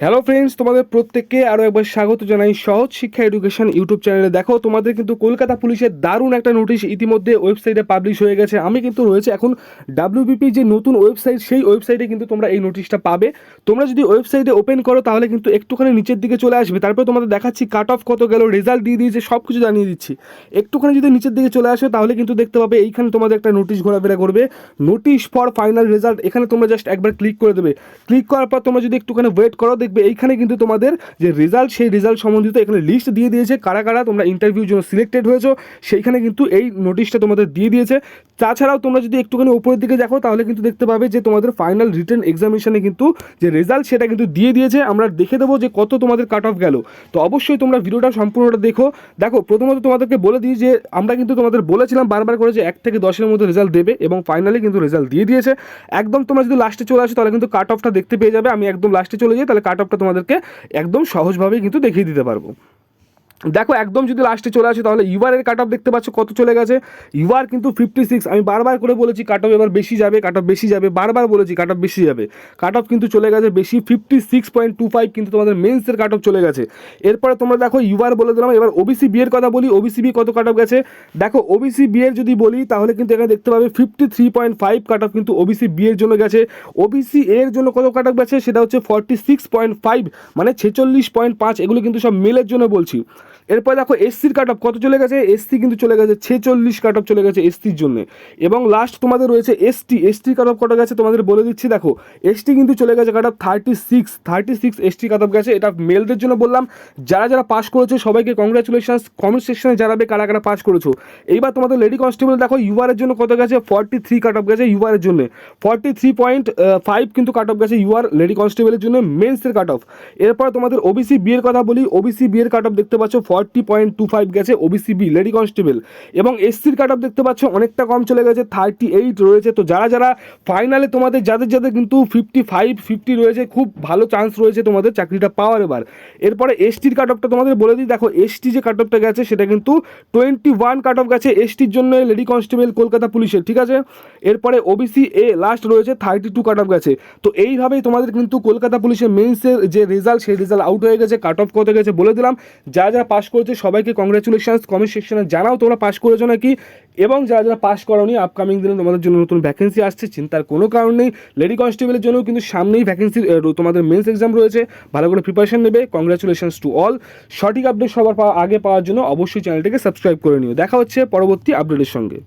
Hello friends তোমাদের প্রত্যেককে আরও একবার স্বাগত জানাই সহজ শিক্ষা এডুকেশন ইউটিউব চ্যানেলে দেখো, তোমাদের কিন্তু কলকাতা পুলিশের দারুণ একটা নোটিশ ইতিমধ্যে ওয়েবসাইটে পাবলিশ হয়ে গেছে। আমি কিন্তু রয়েছে এখন ডাব্লিউবিপি যে নতুন ওয়েবসাইট সেই ওয়েবসাইটে কিন্তু তোমরা এই নোটিশটা পাবে। তোমরা যদি ওয়েবসাইটে ওপেন করো, তাহলে কিন্তু একটুখানি নিচের দিকে চলে আসবে। তারপরে তোমাদের দেখাচ্ছি কাট অফ কত গেল রেজাল্ট দিয়ে দিয়েছে সব কিছু জানিয়ে দিচ্ছি। একটুখানি যদি নিচের দিকে চলে আসো, তাহলে কিন্তু দেখতে পাবে এইখানে তোমাদের একটা নোটিশ ঘোরাফেরা করবে। নোটিশ ফর ফাইনাল রেজাল্ট এখানে তোমরা জাস্ট একবার ক্লিক করে দেবে। ক্লিক করার পর তোমরা যদি একটুখানি ওয়েট করো দেখবে এইখানে কিন্তু তোমাদের যে রেজাল্ট সেই রেজাল্ট সম্বন্ধিত এখানে লিস্ট দিয়ে দিয়েছে কারা কারা তোমরা ইন্টারভিউর জন্য সিলেক্টেড হয়েছো। সেইখানে কিন্তু এই নোটিশটা তোমাদের দিয়ে দিয়েছে। তাছাড়াও তোমরা যদি একটুখানি উপরের দিকে দেখো, তাহলে কিন্তু দেখতে পাবে যে তোমাদের ফাইনাল রিটার্ন এক্সামিনেশনে কিন্তু যে রেজাল্ট সেটা কিন্তু দিয়ে দিয়েছে। আমরা দেখে দেবো যে কত তোমাদের কাট অফ গেল। তো অবশ্যই তোমরা ভিডিওটা সম্পূর্ণটা দেখো। দেখো, প্রথমত তোমাদেরকে বলে দিই যে, আমরা কিন্তু তোমাদের বলেছিলাম বারবার করে যে এক থেকে দশের মধ্যে রেজাল্ট দেবে এবং ফাইনালি কিন্তু রেজাল্ট দিয়ে দিয়েছে। একদম তোমরা যদি লাস্টে চলে আসো, তাহলে কিন্তু কাট অফটা দেখতে পেয়ে যাবে। আমি একদম লাস্টে চলে যাই, তাহলে কাট অফটা তোমাদেরকে একদম সহজভাবেই কিন্তু দেখিয়ে দিতে পারব। দেখো, একদম যদি লাস্টে চলে আসে, তাহলে ইউআরের কাট অফ দেখতে পাচ্ছ কত চলে গেছে। ইউআর কিন্তু ফিফটি সিক্স আমি বারবার করে বলেছি কাট অফ এবার বেশি যাবে কাট অফ বেশি যাবে, বারবার বলেছি কাট অফ বেশি যাবে। কাট অফ কিন্তু চলে গেছে বেশি fifty six point two five কিন্তু তোমাদের মেন্সের কাট অফ চলে গেছে। এরপরে তোমরা দেখো ইউআর বলে দিলাম, এবার ওবিসি বিয়ের কথা বলি ওবিসি বি কত কাট অফ গেছে? দেখো ওবিসি বিয়ের যদি বলি, তাহলে কিন্তু এখানে দেখতে পাবে fifty three point five cut off কিন্তু ওবিসি বিয়ের জন্য গেছে। ওবিসি এর জন্য কত কাট অফ গেছে? সেটা হচ্ছে ফর্টি সিক্স পয়েন্ট ফাইভ মানে ছেচল্লিশ পয়েন্ট পাঁচ, এগুলো কিন্তু সব মেলের জন্য বলছি। এরপর দেখো এসসির কাট অফ কত চলে গেছে? এসসি কিন্তু চলে গেছে ছেচল্লিশ কাট অফ চলে গেছে এসসির জন্য। এবং লাস্ট তোমাদের রয়েছে এসটি এসটি কাট অফ কত গেছে তোমাদের বলে দিচ্ছি, দেখো। এসটি কিন্তু চলে গেছে cut off thirty six thirty six ST cut off গেছে। এটা মেলদের জন্য বললাম। যারা যারা পাস করেছ, সবাইকে কংগ্রাচুলেশনস কমেন্ট সেকশনে জানাবে কারা কারা পাস করেছ। এইবার তোমাদের লেডি কনস্টেবল দেখো ইউআরের জন্য কত গেছে? ফর্টি থ্রি কাট অফ গেছে ইউআরের জন্য। ফর্টি থ্রি পয়েন্ট ফাইভ কিন্তু কাট অফ গেছে ইউআর লেডি কনস্টেবলের জন্য মেন্সের কাট অফ এরপর তোমাদের ওবিসি বিয়ের কথা বলি। ওবিসি বিয়ের কাট অফ দেখতে পাচ্ছ ফর্টি পয়েন্ট টু ফাইভ গেছে ওবিসি বি লেডি কনস্টেবল এবং এসসির কাট অফ দেখতে পাচ্ছ, অনেকটা কম চলে গেছে থার্টি এইট রয়েছে। তো যারা যারা ফাইনালে তোমাদের, যাদের যাদের কিন্তু ফিফটি ফাইভ ফিফটি রয়েছে, খুব ভালো চান্স রয়েছে তোমাদের চাকরিটা পাওয়ার এবার। এরপরে এসটির কাট অফটা তোমাদের বলে দিই, দেখো এসটি যে কাট অফটা গেছে, সেটা কিন্তু টোয়েন্টি ওয়ান কাট অফ গেছে এসটির জন্য লেডি কনস্টেবল কলকাতা পুলিশের, ঠিক আছে? এরপরে ওবিসি এ লাস্ট রয়েছে থার্টি টু কাট অফ গেছে। তো এইভাবেই তোমাদের কিন্তু কলকাতা পুলিশের মেন্সের যে রেজাল্ট সেই রেজাল্ট আউট হয়ে গেছে কাট অফ কত গেছে বলে দিলাম। যারা যারা পাস করেছে, সবাইকে কংগ্রেচুলেশনস কমেন্ট সেকশনে জানাও তোমরা পাশ করেছ নাকি। এবং যারা যারা পাশ করোনি আপকামিং দিনে তোমাদের জন্য নতুন ভ্যাকেন্সি আসছে, চিন্তার কোনো কারণ নেই। লেডি কনস্টেবলের জন্য কিন্তু সামনেই ভ্যাকেন্সি তোমাদের মেন্স এক্সাম রয়েছে। ভালো করে প্রিপারেশন নেবে। কংগ্রাচুলেশনস টু অল সঠিক আপডেট সবার আগে পাওয়ার জন্য অবশ্যই চ্যানেলটিকে সাবস্ক্রাইব করে নিও। দেখা হচ্ছে পরবর্তী আপডেটের সঙ্গে।